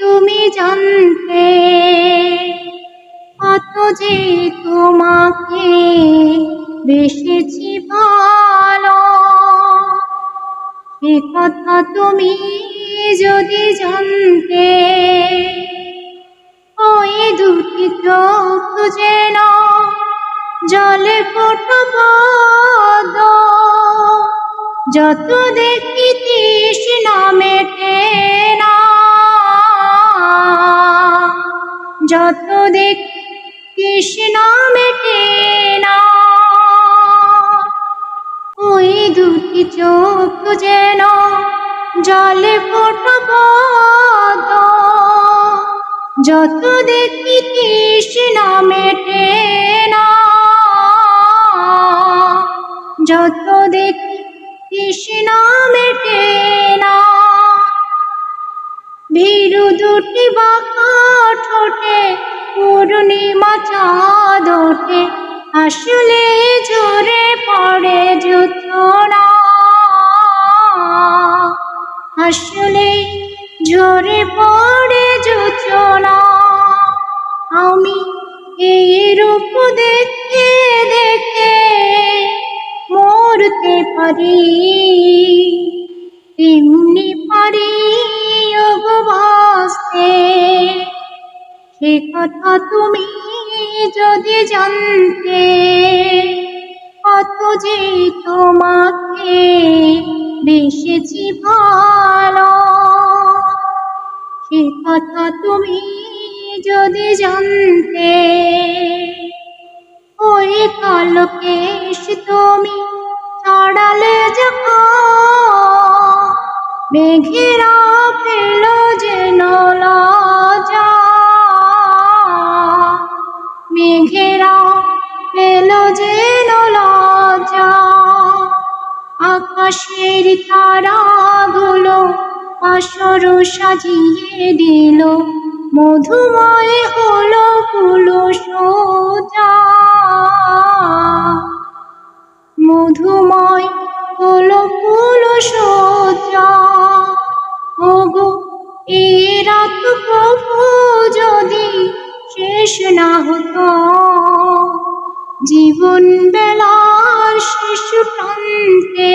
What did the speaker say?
তুমি জানতে কত যে তোমাকে বেসেছি ভালো এ কথা তুমি যদি জানতে, ওই দুটি চোখ যেন জলে ফোটব। যত দেখি তৃষ্ণা দেখি তৃষ্ণা মেটে না। ওই দুটি চোখ যেন জলে ফোটব যত দেখি তৃষ্ণা মেটে না। যত দেখি তৃষ্ণা মেটে না। ভীরু দুটি বাঁকা আসলে জোরে পড়ে জোছনা আসলে জোরে পড়ে জোছনা আমি এই রূপ দেখে দেখে মরতে পারি। তেমনি পারি ভাসতে সে কথা তুমি যদি জানতে কত যে তোমাকে বেসেছি ভালো সে কথা তুমি যদি জানতে, ওই কালো কেশ তুমি ছড়ালে যখন মেঘেরা পেল যেন লজা আসর সাজিয়ে দিল, মধুময় হলো ফুলো সোজা। মধুময় হলো ফুলো সোজা। ওগো এই রাত প্রভু যদি শেষ না হতো, জীবন বেলার শিশু প্রান্তে